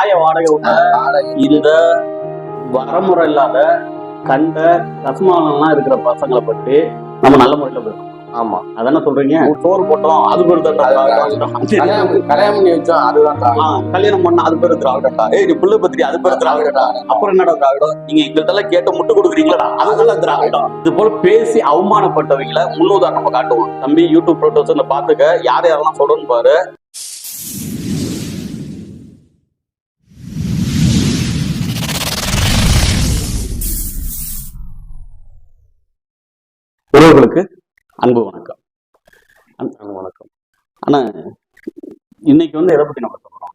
வாய வாடகை உள்ள இந்த வரமுறை இல்லாத கண்ட கஸ்மாலம்லாம் இருக்கிற பசங்களை பற்றி நம்ம நல்ல முறையில பேசணும் ஆமா. அதானே சொல்றீங்க? சோறு போட்டோம் அது பேரு கல்யாணம் பண்ணி வச்சோம் அதுதான் கல்யாணம் பண்ண அது பேரு திராவிடம்டா ஏய் நீ புள்ள பத்திரி அது பேரு திராவிடம்டா அப்புறம் என்னடா திராவிடம் நீங்க எங்கள்ட்ட எல்லாம் கேட்டு முட்டு கொடுக்குறீங்களா அதுதான் திராவிடம் இது போல பேசி அவமானப்பட்டவங்களை முன்னுதாரணமா காட்டுவோம். தம்பி யூடியூப் ப்ரோட்டோஸ்ல பாத்துக்க. யார் யாரெல்லாம் சொல்லணும் பாரு. உறவுகளுக்கு அன்பு வணக்கம். அன்பு வணக்கம். ஆனா இன்னைக்கு வந்து எதை பத்தி நம்ம சொல்றோம்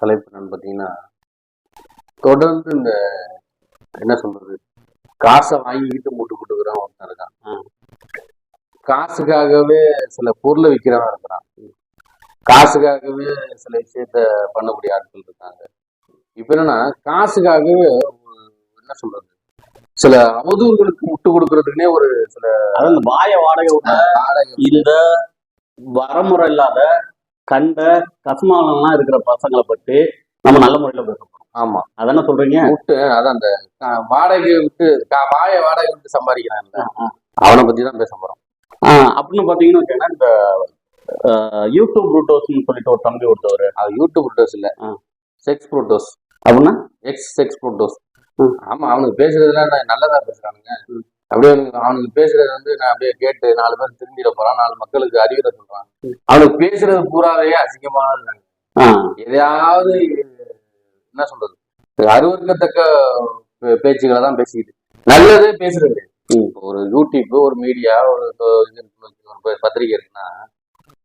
தலைப்பு என்னன்னு பாத்தீங்கன்னா தொடர்ந்து இந்த என்ன சொல்றது காசை வாங்கிக்கிட்டு முட்டு கொடுக்குறான் ஒருத்தன் இருக்கான். காசுக்காகவே சில பொருளை விற்கிறவன் இருக்கிறான். காசுக்காகவே சில விஷயத்த பண்ணக்கூடிய ஆட்கள் இருக்காங்க. இப்ப என்னன்னா காசுக்காகவே என்ன சொல்றது சில அவதூறுகளுக்கு முட்டு கொடுக்கறதுக்குனே ஒரு சில அதாவது வாய வாடகை இந்த வரமுறை இல்லாத கண்ட கஸ்மாலம்லாம் இருக்கிற பசங்களை பற்றி நம்ம நல்ல முறையில பேச போறோம். ஆமா. அதானே சொல்றீங்க? விட்டு அதான் அந்த வாடகை விட்டு வாய வாடகை விட்டு சம்பாதிக்கிறான்ல அவனை பத்தி தான் பேச போறோம். ஆஹ் அப்படின்னு பாத்தீங்கன்னா வச்சுக்கோங்களேன், இந்த யூடியூப் ரூட்டோஸ்னு சொல்லிட்டு ஒரு தம்பி ஒருத்தவர். அது யூடியூப் ப்ரோட்டோஸ் இல்ல. செக்ஸ் ப்ரோட்டோஸ் அப்படின்னா? எக்ஸ் செக்ஸ் ப்ரோட்டோஸ். ஆமா அவனுக்கு பேசுறதுலாம் நான் நல்லதா பேசுறானுங்க. அப்படியே அவனுக்கு பேசுறது வந்து நான் அப்படியே கேட்டு நாலு பேர் திரும்பிட போறான் நாலு மக்களுக்கு அறிவுரை சொல்றான். அவனுக்கு பேசுறது பூராவே அசிங்கமானது. எதையாவது என்ன சொல்றது? அருவருக்கத்தக்க பே- பேச்சுக்களை தான் பேசிக்கிட்டு. நல்லதே பேசுறது. ஒரு யூடியூப் ஒரு மீடியா ஒரு ஒரு பத்திரிகை இருக்குன்னா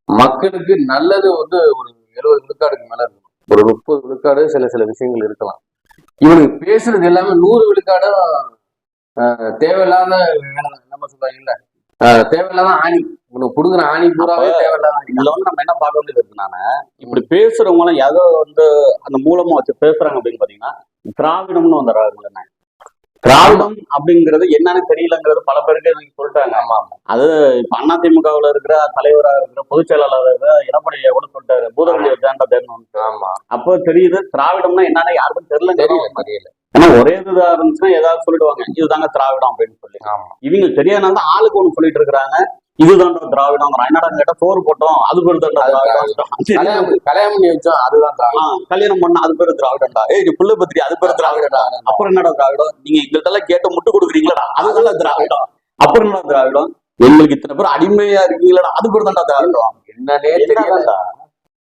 மக்களுக்கு நல்லது வந்து ஒரு எழுபது விழுக்காடுக்கு மேல இருக்கணும் ஒரு முப்பது விழுக்காடு சில சில விஷயங்கள் இருக்கலாம். இவனுக்கு பேசுறது எல்லாமே நூறு விழுக்காடும் தேவையில்லாத வேலை- நம்ம சொல்றாங்க? இல்ல. தேவையில்லாத ஆணி. உனக்கு புடுங்குற ஆணி பூராவே தேவையில்லாத இதுல வந்து நம்ம என்ன பார்க்க வேண்டியது இருக்குன்னா இப்படி பேசுறவங்க எல்லாம் எதோ வந்து அந்த மூலமா வச்சு பேசுறாங்க அப்படின்னு பாத்தீங்கன்னா திராவிடம்னு வந்துடுறாங்க திராவிடம் அப்படிங்கிறது என்னன்னு தெரியலங்கிறது பல பேருக்கு இன்னைக்கு சொல்லிட்டாங்க. ஆமா ஆமா. அது இப்ப அதிமுகவுல இருக்கிற தலைவரா இருக்கிற பொதுச் செயலாளர் இருக்கிற கூட சொல்லிட்டாரு. பூதவழி தேண்ட தேடணும் ஆமா. அப்போ தெரியுது திராவிடம்னா என்னன்னு யாருக்கும் தெரியல தெரியல தெரியல. ஏன்னா ஒரே இதுதா இருந்துச்சுன்னா ஏதாவது சொல்லிடுவாங்க. இதுதாங்க திராவிடம் அப்படின்னு சொல்லி. ஆமா. இவங்க தெரியாதனால தான் ஆளுக்கு ஒண்ணு சொல்லிட்டு இருக்கிறாங்க. இதுதான்டா திராவிடம். என்னடா கேட்டா சோறு போட்டோம்? அது பேரு கல்யாணம் பண்ணி- வச்சோம் அதுதான் திராவிடம். கல்யாணம் பண்ணா அது பேரு திராவிடம்டா. ஏய் நீ புள்ள பத்திரி அது பேரு திராவிடம்டா அப்புறம் என்னடா திராவிடம்? நீங்க எங்கள்ட்ட எல்லாம் கேட்டு முட்டு கொடுக்குறீங்களா அதுதான் திராவிடம். அப்புறம் என்ன திராவிடம்? எங்களுக்கு இத்தனை பேர் அடிமையா இருக்கீங்களா அது பேர் தான்டா திராவிடம். என்னன்னே தெரியல. என்னதான்டா?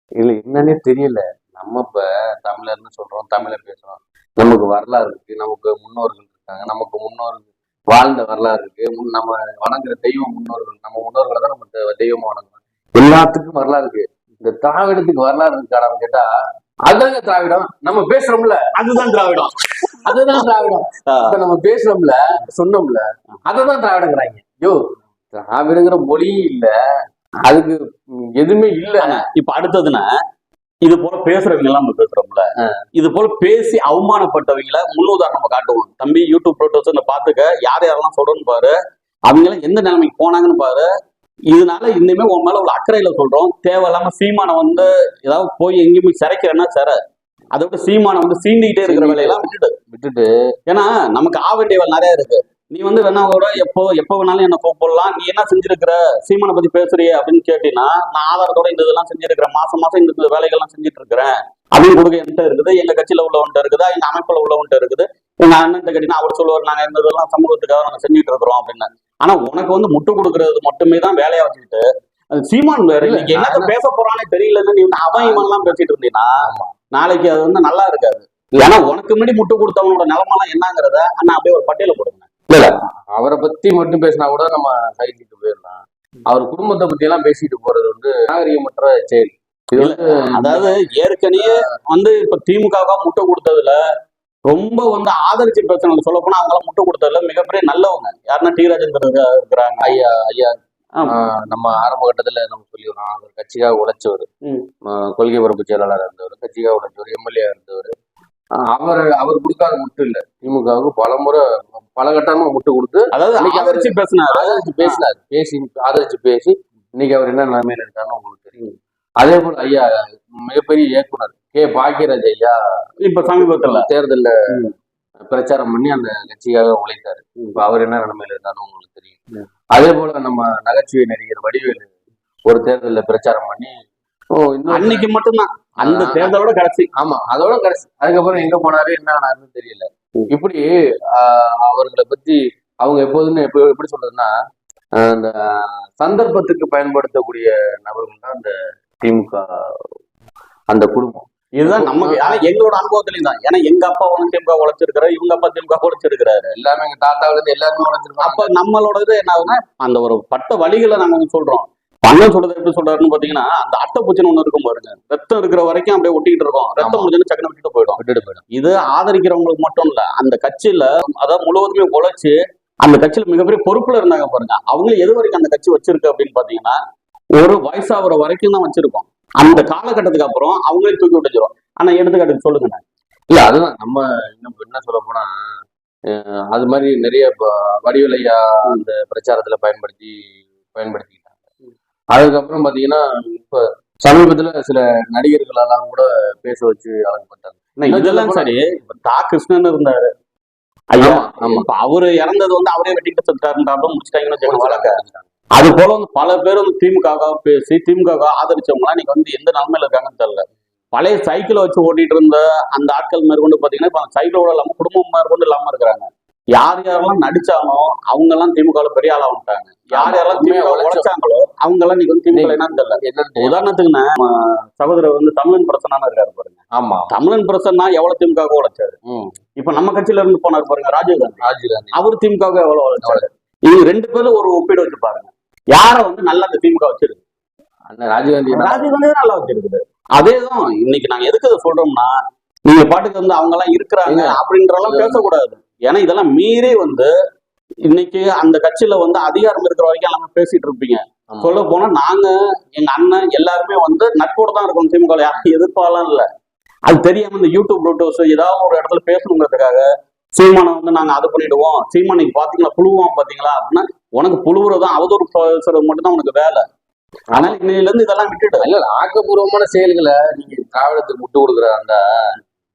இல்ல என்னன்னே தெரியல. நம்ம இப்ப தமிழர்னு சொல்றோம் தமிழ பேசுறோம். நமக்கு வரலாறு இருக்கு. நமக்கு முன்னோர்கள் இருக்காங்க. நமக்கு முன்னோர்கள் வாழ்ந்த வரலாறு இருக்கு. முன் நம்ம வணங்குற தெய்வம் முன்னோர்கள் நம்ம முன்னோர்களை தான் நம்ம தெய்வமா வணங்குறோம். எல்லாத்துக்கும் வரலாறு இருக்கு. இந்த திராவிடத்துக்கு வரலாறு இருக்காடான்னு கேட்டா அதுதாங்க திராவிடம். நம்ம பேசுறோம்ல. அதுதான் திராவிடம். அதுதான் திராவிடம். இப்ப நம்ம பேசுறோம்ல சொன்னோம்ல அததான் திராவிடங்கிறாங்க. யோ திராவிடங்கிற மொழியும் இல்ல. அதுக்கு எதுவுமே இல்ல. இப்ப அடுத்ததுன்னா இது போல பேசுறவங்க எல்லாம் நம்ம பேசுறோம்ல. இது போல பேசி அவமானப்பட்டவங்கள முன்னுதாரணமா காட்டுவோம். தம்பி யூடியூப் ப்ரோட்டோஸ் பாத்துக்க யார் யாரெல்லாம் சொல்றோம்னு பாரு. அவங்க எல்லாம் எந்த நிலைமைக்கு போனாங்கன்னு பாரு. இதனால இன்னுமே உன் மேல உள்ள அக்கறையில சொல்றோம். தேவையில்லாம சீமானை வந்து ஏதாவது போய் எங்கேயுமே சிறைக்கிறேன்னா சிற. அதை விட்டு சீமானை வந்து சீண்டிக்கிட்டே இருக்கிற வேலையெல்லாம் விட்டுட்டு விட்டுட்டு ஏன்னா நமக்கு ஆக வேண்டிய நிறைய இருக்கு. நீ வந்து வேணா கூட எப்போ எப்போ வேணாலும் என்ன கூப்பிடலாம். நீ என்ன செஞ்சிருக்கிற? சீமானை பத்தி பேசுறியே அப்படின்னு கேட்டீங்கன்னா நான் ஆதாரத்தோட இந்த இதெல்லாம் செஞ்சிருக்கிறேன். மாசம் மாசம் இந்த வேலைகள்லாம் செஞ்சுட்டு இருக்கிறேன் அப்படின்னு கொடுக்க என்கிட்ட இருக்குது. எங்க கட்சியில உள்ளவன்ட்ட இருக்குது. எங்க அமைப்புல உள்ளவன்ட்ட இருக்குது. எங்க அண்ணன் கேட்டீங்கன்னா அவர் சொல்லுவார் நாங்க இந்த இதெல்லாம் சமூகத்துக்காக நாங்க செஞ்சுட்டு இருக்கிறோம் அப்படின்னு. ஆனா உனக்கு வந்து முட்டு கொடுக்கறது மட்டுமே தான் வேலையா வச்சுக்கிட்டு அது சீமான் வேற. என்னத்த நான் பேச போறானே தெரியலன்னு நீ அவன் இவன் எல்லாம் பேசிட்டு இருந்தீங்கன்னா நாளைக்கு அது வந்து நல்லா இருக்காது. ஏன்னா உனக்கு முன்னாடி முட்டு கொடுத்தவனோட நிலமெல்லாம் என்னங்கிறத அண்ணா அப்படியே ஒரு பட்டியல போடுங்க. அவரை பத்தி மட்டும் பேசினா கூட நம்ம சகிச்சுட்டு போயிடலாம். அவர் குடும்பத்தை பத்தி எல்லாம் பேசிட்டு போறது வந்து நாகரிகமற்ற செயல். இது வந்து அதாவது ஏற்கனவே வந்து இப்ப திமுகவுக்கா முட்டை கொடுத்ததுல ரொம்ப வந்து ஆதரிச்சு பேசுறவங்க சொல்ல போனா அவங்க முட்டை கொடுத்ததுல மிகப்பெரிய நல்லவங்க. யாருன்னா டி ராஜேந்தர் இருக்கிறாங்க. ஐயா ஐயா நம்ம ஆரம்ப கட்டத்துல நம்ம சொல்லிடுறோம் அவர் கட்சிக்காக உழைச்சவர். கொள்கை பரப்பு செயலாளராக இருந்தவர் கட்சிக்காக உழைச்சவர் எம்எல்ஏ இருந்தவர். அவர் அவர் கொடுக்காத முட்டு இல்ல. திமுகவுக்கு பல முறை பல கட்டமா முட்டு கொடுத்து அதாவது ஆதரிச்சு பேசினாரு. ஆதரிச்சு பேசினார். பேசி ஆதரிச்சு பேசி இன்னைக்கு அவர் என்ன நிலைமையில இருக்காருன்னு உங்களுக்கு தெரியும். அதே போல ஐயா மிகப்பெரிய இயக்குனர் கே பாக்கியராஜ் ஐயா இப்ப சமீபத்துல. தேர்தல்ல. பிரச்சாரம் பண்ணி அந்த கட்சிக்காக உழைத்தாரு. இப்ப அவர் என்ன நிலைமையில இருக்காருன்னு உங்களுக்கு தெரியும். அதே போல நம்ம நகைச்சுவை நடிகர் வடிவேலு ஒரு தேர்தல்ல பிரச்சாரம் பண்ணி ஓ இன்னும் அன்னைக்கு மட்டும்தான். அந்த. தேர்தலோட கடைசி. ஆமா அதோட கடைசி. அதுக்கப்புறம் எங்க போனாரு என்ன ஆனாருன்னு தெரியல. இப்படி அவர்களை பத்தி அவங்க எப்போதுமே எப்ப- எப்படி சொல்றதுன்னா அந்த சந்தர்ப்பத்துக்கு பயன்படுத்தக்கூடிய நபர்கள் தான் அந்த திமுக அந்த குடும்பம். இதுதான் நமக்கு ஆனா எங்களோட அனுபவத்திலையும் தான். ஏன்னா எங்க அப்பா வந்து திமுக உழைச்சிருக்கிறாரு இவங்க அப்பா திமுக உழைச்சிருக்கிறாரு. எல்லாமே எங்க தாத்தாவுல இருந்து எல்லாருமே உழைச்சிருப்பாங்க அப்ப நம்மளோட இது என்ன ஆகுதுன்னா அந்த ஒரு பட்ட வழிகளை நாங்க வந்து சொல்றோம். அண்ணன் சொல்றது எப்படி சொல்றாருன்னு பாத்தீங்கன்னா அந்த அட்டைப்பூச்சின்னு ஒண்ணு இருக்கும் பாருங்க. ரத்தம் இருக்கிற வரைக்கும் அப்படியே ஒட்டிக்கிட்டு இருக்கோம். ரத்தம் ஆமா. முடிஞ்சுன்னு சக்கனை விட்டுட்டு போயிடும். விட்டுட்டு போயிடும். இது ஆதரிக்கிறவங்களுக்கு மட்டும் இல்ல அந்த கட்சியில அதாவது முழுவதுமே உழைச்சு அந்த கட்சியில மிகப்பெரிய பொறுப்புல இருந்தாங்க பாருங்க. அவங்களும் எது வரைக்கும் அந்த கட்சி வச்சிருக்கு அப்படின்னு பாத்தீங்கன்னா ஒரு வயசாகிற வரைக்கும் தான் வச்சிருக்கோம். அந்த காலகட்டத்துக்கு அப்புறம் அவங்களே தூக்கி விட்டுச்சிரும் ஆனா எடுத்துக்காட்டுக்கு சொல்லுங்க இல்ல அதுதான். நம்ம இன்னும் என்ன சொல்ல போனா அது மாதிரி நிறைய வடிவலையா அந்த பிரச்சாரத்துல பயன்படுத்தி பயன்படுத்திக்கிட்டாங்க அதுக்கப்புறம் பாத்தீங்கன்னா இப்ப சமீபத்துல சில நடிகர்கள் எல்லாம் கூட பேச வச்சு அழகுப்பட்டாங்க இதெல்லாம் சரி. தா கிருஷ்ணன் இருந்தாரு. ஐயா ஆமா, அவரு இறந்தது வந்து அவரே வெட்டிட்டு செத்தாருன்றாலும் முடிச்சிட்டாங்கன்னு வழக்க. அது போல வந்து பல பேர் வந்து திமுக பேசி திமுக ஆதரிச்சவங்க எல்லாம் இன்னைக்கு வந்து எந்த நிலைமையில இருக்காங்கன்னு தெரியல. பழைய சைக்கிளை வச்சு ஓட்டிட்டு இருந்த அந்த ஆட்கள் மேற்கொண்டு பாத்தீங்கன்னா இப்ப சைக்கிளோட இல்லாம குடும்பம் மேற்கொண்டு இல்லாம இருக்கிறாங்க. யார் யாரெல்லாம் நடிச்சானோ அவங்க எல்லாம் திமுக ல பெரிய ஆளா வந்துட்டாங்க. யார் யாரெல்லாம் திமுக உழைச்ச- உழைச்சாங்களோ அவங்க எல்லாம் வந்து திமுக என்னன்னு தெரியல. என்னன்னு தெரியும். உதாரணத்துக்கு நம்ம சகோதரர் வந்து தமிழன் பிரசன்னா இருக்காரு பாருங்க. ஆமா. தமிழன் பிரசன்னா எவ்வளவு திமுக உழைச்சாரு. இப்ப நம்ம கட்சியில இருந்து போனார் பாருங்க ராஜீவ் காந்தி. ராஜீவ் காந்தி. அவர் திமுக எவ்வளவு உழைச்சாரு? இவங்க ரெண்டு பேரும் ஒரு ஒப்பீடு வச்சு பாருங்க. யார வந்து நல்லா அந்த திமுக வச்சிருக்கு? அண்ணன் ராஜீவ் காந்தி என்ன- ராஜீவ் காந்தி தான் நல்லா வச்சிருக்குது. அதேதான் இன்னைக்கு நாங்க எதுக்கு இதை சொல்றோம்னா நீங்க பாட்டுக்கு வந்து அவங்க எல்லாம் இருக்கிறாங்க அப்படின்றலாம் இது- பேசக்கூடாது. ஏன்னா இதெல்லாம் மீறி வந்து இன்னைக்கு அந்த கட்சியில வந்து அதிகாரம் இருக்கிற வரைக்கும் எல்லாமே பேசிட்டு இருப்பீங்க. சொல்ல போனா நாங்க எங்க அண்ணன் எல்லாருமே வந்து நட்போட தான் இருக்கோம் திமுக யாரும் எதிர்ப்பாலாம் இல்ல. அது தெரியாம இந்த யூடியூப் ப்ளூடூஸ் ஏதாவது ஒரு இடத்துல பேசணுங்கிறதுக்காக சீமானை வந்து நாங்க அது பண்ணிடுவோம். சீமான் நீங்க பாத்தீங்களா? புழுவான் பாத்தீங்களா? அப்படின்னா உனக்கு புழுவுறதும் அவதூறு பேசுறது மட்டும் தான் உனக்கு வேலை. ஆனால் இன்னையில இருந்து இதெல்லாம் விட்டுடு. இல்ல ஆக்கப்பூர்வமான செயல்களை நீங்க திராவிடத்துக்கு முட்டு கொடுக்குற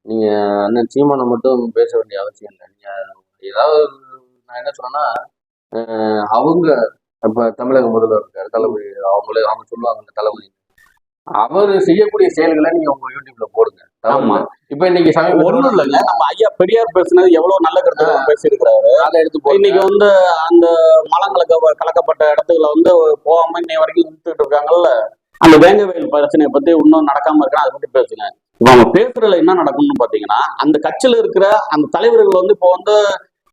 அந்த நீங்க அண்ணன் சீமானை மட்டும் பேச வேண்டிய அவசியம் இல்லை. நீங்க ஏதாவது நான் என்ன சொன்னேன்னா அவங்க இப்ப தமிழக முதல்வர் இருக்காரு தளபதி அவங்களே அவங்க சொல்லுவாங்க இந்த தளபதி. அவர் செய்யக்கூடிய செயல்களை நீங்க உங்க யூடியூப்ல போடுங்க. ஆமா. இப்ப இன்னைக்கு சமீபத்துல ஒண்ணும் இல்லைங்க நம்ம ஐயா பெரியார் பேசுனது எவ்வளவு நல்ல கருத்துக்கள் பேசியிருக்கிறாரு. அதை எடுத்து இன்னைக்கு வந்து அந்த மலங்களுக்கு கலக்கப்பட்ட இடத்துல வந்து போகாம இன்னை வரைக்கும் நிறுத்திட்டு இருக்காங்கல்ல. அந்த வேங்க வயல் பிரச்சனையை பத்தி இன்னும் நடக்காம இருக்கா அதை பத்தி பேசுங்க. இப்ப அவங்க பேசுறதுல என்ன நடக்கும்னு பாத்தீங்கன்னா அந்த கட்சியில இருக்கிற அந்த தலைவர்கள் வந்து இப்போ வந்து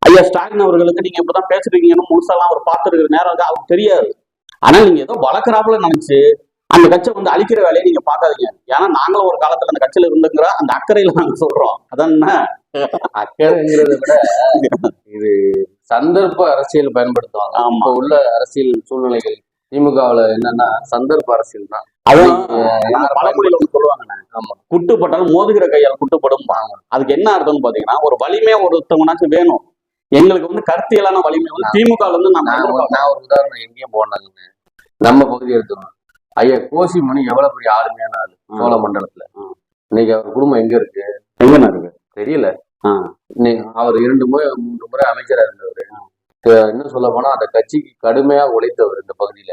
ஐயா ஸ்டாலின் அவர்களுக்கு நீங்க இப்பதான் பேசுறீங்கன்னு முழுசாலாம் அவர் பார்த்துருக்கிற நேரம் வந்து அவருக்கு தெரியாது. ஆனா நீங்க ஏதோ வளர்க்குறாப்புல நினைச்சு அந்த கட்சியை வந்து அழிக்கிற வேலையை நீங்க பார்க்காதீங்க. ஏன்னா நாங்களும் ஒரு காலத்துல அந்த கட்சியில இருந்துங்கிற அந்த அக்கறையில நாங்க சொல்றோம். அதான்? அக்கறைங்கிறத விட இது சந்தர்ப்ப அரசியல் பயன்படுத்துவாங்க. இப்ப உள்ள அரசியல் சூழ்நிலைகள் திமுகவுல என்னன்னா சந்தர்ப்ப அரசியல் தான் பழமொழியில ஒண்ணு சொல்லுவாங்க ஆமா. குட்டுப்பட்டாலும் மோதுகிற கையால் குட்டுப்படும் அதுக்கு என்ன அர்த்தம்னு பாத்தீங்கன்னா ஒரு வலிமையா ஒருத்தவங்கனாச்சும் வேணும். எங்களுக்கு வந்து கருத்தியலான வலிமை வந்து திமுக நம்ம நான் ஒரு- எதிர்பார்க்கிறோம். நான் ஒரு உதாரணம் எங்கேயும் போனாங்கன்னு நம்ம பகுதி எடுத்துக்கணும். ஐயா கோசி மணி எவ்வளவு பெரிய ஆளுமையான ஆளு சோழ மண்டலத்துல. இன்னைக்கு அவர் குடும்பம் எங்க இருக்கு? எங்கண்ணா இருக்கு? தெரியல. அவர் இரண்டு முறை மூன்று முறை அமைச்சரா இருந்தவர். இன்னும் சொல்ல போனா அந்த கட்சிக்கு கடுமையா உழைத்தவர் இந்த பகுதியில.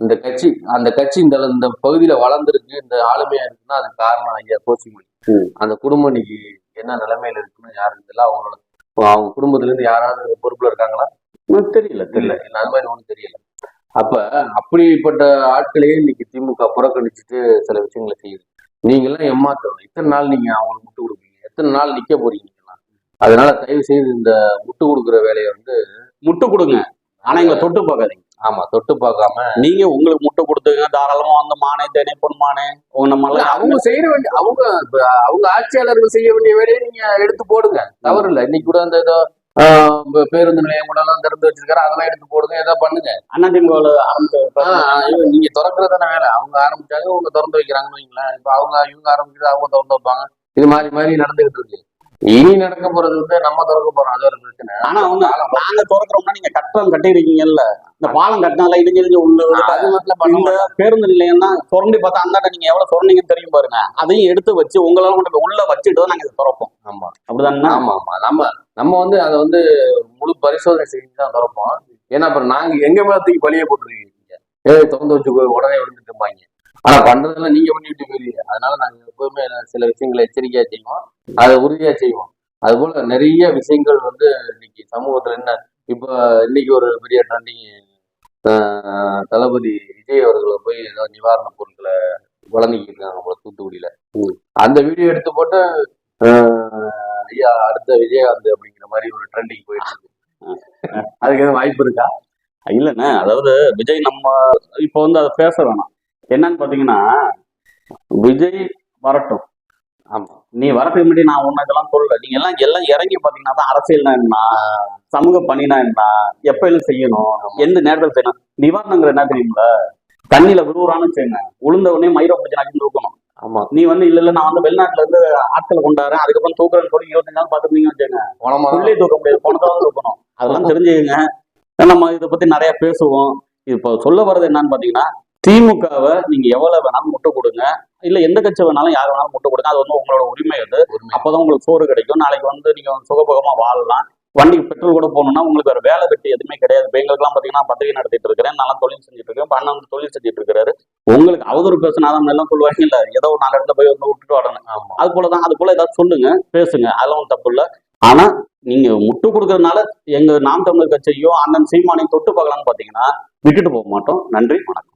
இந்த கட்சி அந்த கட்சி இந்த இந்த பகுதியில வளர்ந்துருக்கு இந்த ஆளுமையா இருக்குன்னா அதுக்கு காரணம் ஐயா கோசிமணி ம். அந்த குடும்பம் இன்னைக்கு என்ன நிலைமையில இருக்குன்னு யாரும் தெரியல. அவங்களோட அவங்க குடும்பத்துல இருந்து யாராவது பொறுப்புல இருக்காங்களா? தெரியல தெரியல. இல்ல அது மாதிரி ஒன்றும் தெரியல. அப்ப அப்படிப்பட்ட ஆட்களையே இன்னைக்கு திமுக புறக்கணிச்சுட்டு சில விஷயங்களை செய்யுது. நீங்க எல்லாம் ஏமாத்தணும். இத்தனை நாள் நீங்க அவங்களுக்கு முட்டு கொடுப்பீங்க. எத்தனை நாள் நிக்க போறீங்க? அதனால தயவு செய்து இந்த முட்டு கொடுக்குற வேலையை வந்து முட்டு கொடுங்க. ஆனா எங்களை தொட்டு பார்க்காதீங்க. ஆமா தொட்டு பார்க்காம. நீங்க உங்களுக்கு முட்டை கொடுத்துங்க தாராளமா வந்து மானே தேனே பொன்மானே உங்க நம்ம இல்ல, எல்லாம் அவங்க செய்ய வேண்டிய அவங்க அவங்க ஆட்சியாளர்கள் செய்ய வேண்டிய வேலையை நீங்க எடுத்து போடுங்க. தவறு இல்ல இன்னைக்கு கூட அந்த ஏதோ பேருந்து நிலையம் கூட எல்லாம் திறந்து வச்சிருக்காரு. அதெல்லாம் எடுத்து போடுங்க ஏதோ பண்ணுங்க. அண்ணா திமுக ஆரம்பிச்ச நீங்க திறக்கிறது தானே வேலை. அவங்க ஆரம்பிச்சாங்க அவங்க திறந்து வைக்கிறாங்கன்னு வைங்களேன். இப்ப அவங்க இவங்க ஆரம்பிக்கிறது அவங்க திறந்து வைப்பாங்க. இது மாதிரி மாதிரி நடந்துகிட்டு இருக்கு. இனி நடக்க போறது வந்து நம்ம திறக்க போறோம். அது ஒரு பிரச்சனை. ஆனா வந்து நாங்க திறக்கிறோம்னா நீங்க கட்டடம் கட்டிருக்கீங்கல்ல இந்த பாலம் கட்டினால இடிஞ்சு இடிஞ்சு உள்ள அது மட்டும் இந்த பேருந்து நிலையம்னா சுரண்டி பார்த்தா அந்தாண்ட நீங்க எவ்வளவு சுரண்டிங்கன்னு தெரியும் பாருங்க. அதையும் எடுத்து வச்சு உங்களால கொண்டு போய் உள்ள வச்சுட்டு நாங்க இதை திறப்போம். ஆமா. அப்படிதானே? ஆமா ஆமா. நம்ம நம்ம வந்து அதை வந்து முழு பரிசோதனை செஞ்சு தான் திறப்போம். ஏன்னா அப்புறம் நாங்க எங்க மேல தூக்கி பழிய போட்டுருக்கீங்க? ஏய் திறந்து வச்சு உடனே விழுந்துட்டு இருப்பாங்க ஆனா பண்றதெல்லாம் நீங்க பண்ணிட்டு போயிருவீங்க அதனால நாங்க எப்பவுமே சில விஷயங்களை எச்சரிக்கையா செய்வோம். அதை உறுதியா செய்வோம். அது போல நிறைய விஷயங்கள் வந்து இன்னைக்கு சமூகத்துல என்ன இப்ப இன்னைக்கு ஒரு பெரிய ட்ரெண்டிங் தளபதி விஜய் அவர்களை போய் ஏதோ நிவாரண பொருட்களை வழங்கிட்டு இருக்காங்க போல தூத்துக்குடியில. அந்த வீடியோ எடுத்து போட்டு ஐயா அடுத்த விஜயகாந்த் அப்படிங்கிற மாதிரி ஒரு ட்ரெண்டிங் போயிட்டு இருக்கு. அதுக்கு எதுவும் வாய்ப்பு இருக்கா? இல்லைண்ணே அதாவது விஜய் நம்ம இப்போ வந்து அதை பேச வேணாம். என்னன்னு பாத்தீங்கன்னா விஜய் வரட்டும். ஆமா. நீ வரதுக்கு முன்னாடி நான் ஒண்ணு இதெல்லாம் சொல்லல. நீங்க எல்லாம் எல்லாம் இறங்கி பாத்தீங்கன்னா தான் அரசியல்னா என்ன? சமூக பணினா என்ன? எப்ப எல்லாம் செய்யணும். எந்த நேரத்தில் செய்யணும்? நிவாரணங்கிற என்ன தெரியுங்களா? தண்ணியில விழுவுறான்னு செய்யுங்க. உளுந்த உடனே மயிரை பிடிச்சி நாக்கி தூக்கணும். ஆமா. நீ வந்து இல்ல இல்ல நான் வந்து வெளிநாட்டுல இருந்து ஆட்களை கொண்டாடுறேன். அதுக்கப்புறம் தூக்குறேன்னு சொல்லி இருபத்தஞ்சு நாள் பாத்துருந்தீங்க வச்சுங்க பணமா உள்ளே தூக்க முடியாது. பணத்தான் தூக்கணும். அதெல்லாம் தெரிஞ்சுக்கங்க. நம்ம இதை பத்தி நிறைய பேசுவோம். இப்போ சொல்ல வர்றது என்னன்னு பாத்தீங்கன்னா திமுகவை நீங்க எவ்வளவு வேணாலும் முட்டை கொடுங்க. இல்ல எந்த கட்சி வேணாலும் யார் வேணாலும் முட்டை கொடுங்க. அது வந்து உங்களோட உரிமை அது. அப்பதான் உங்களுக்கு சோறு கிடைக்கும். நாளைக்கு வந்து நீங்க சுகபோகமா வாழலாம். வண்டிக்கு பெட்ரோல் கூட போகணும்னா உங்களுக்கு வேற வேலை வெட்டி எதுவுமே கிடையாது. இப்போ எங்களுக்குலாம் பாத்தீங்கன்னா பத்திரிகை நடத்திட்டு இருக்கிறேன். நல்லா தொழில் செஞ்சுட்டு இருக்கேன். இப்ப அண்ணன் வந்து தொழில் செஞ்சுட்டு இருக்காரு உங்களுக்கு அவதூறு பேசினாதான் எல்லாம் சொல்லுவாங்க இல்ல ஏதோ ஒரு நாலு இடத்துல போய் வந்து விட்டுட்டு வரணும். அது போலதான் அது போல ஏதாவது சொல்லுங்க. பேசுங்க. அதெல்லாம் ஒன்றும் தப்பு இல்ல. ஆனா நீங்க முட்டு கொடுக்கறதுனால எங்க நாம் தமிழர் கட்சியோ அண்ணன் சீமானையும் தொட்டு பார்க்கலாம்னு பாத்தீங்கன்னா விட்டுட்டு போக மாட்டோம். நன்றி வணக்கம்.